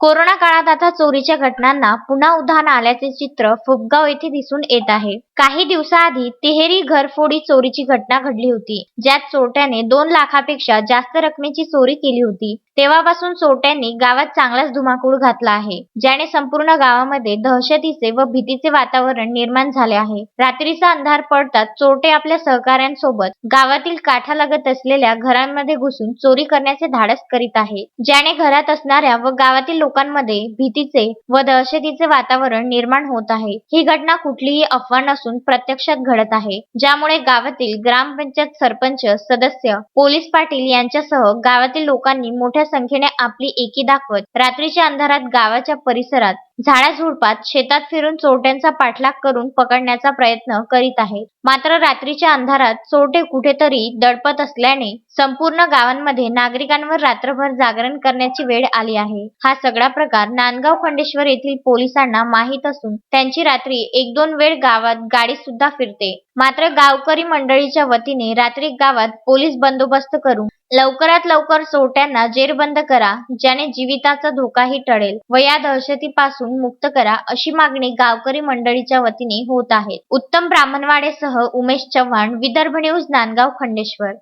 Corona काळात आता चोरीच्या घटनांना पुन्हा उधाण आल्याचे चित्र फुपगाव येथे दिसून येत आहे. काही दिवसाआधी तिहेरी घरफोडी चोरीची घटना घडली होती ज्यात चोरट्याने दोन लाखापेक्षा जास्त रकमेची चोरी केली होती. तेव्हापासून चोरट्यांनी गावात चांगलाच धुमाकूळ घातला आहे ज्याने संपूर्ण गावामध्ये दहशतीचे व भीतीचे वातावरण निर्माण झाले आहे. रात्रीचा अंधार पडताच चोरटे आपल्या सहकाऱ्यांसोबत गावातील काठालगत असलेल्या घरांमध्ये घुसून चोरी करण्याचे धाडस करीत आहे ज्याने घरात असणाऱ्या व गावातील लोकांमध्ये भीतीचे व दहशतीचे वातावरण निर्माण होत आहे. ही घटना कुठलीही अफवा नसून प्रत्यक्षात घडत आहे ज्यामुळे गावातील ग्रामपंचायत सरपंच सदस्य पोलीस पाटील यांच्यासह गावातील लोकांनी मोठ्या संख्येने आपली एकी दाखवत. रात्रीच्या अंधारात गावाच्या परिसरात झाडाझुडपात शेतात फिरून चोरट्यांचा पाठलाग करून पकडण्याचा प्रयत्न करीत आहेत मात्र रात्रीच्या अंधारात चोरटे कुठेतरी दडपत असल्याने संपूर्ण गावांमध्ये नागरिकांवर रात्रभर जागरण करण्याची वेळ आली आहे. हा सगळा प्रकार नांदगाव खंडेश्वर येथील पोलिसांना माहीत असून त्यांची रात्री एक दोन वेळ गावात गाडी सुद्धा फिरते. मात्र गावकरी मंडळीच्या वतीने रात्री गावात पोलीस बंदोबस्त करून लवकरात लवकर चोरट्यांना जेरबंद करा ज्याने जीविताचा धोकाही टळेल व या दहशतीपासून मुक्त करा अशी मागणी गावकरी मंडळीच्या वतीने होत आहे. उत्तम ब्राह्मणवाडेसह उमेश चव्हाण विदर्भ न्यूज नांदगाव खंडेश्वर.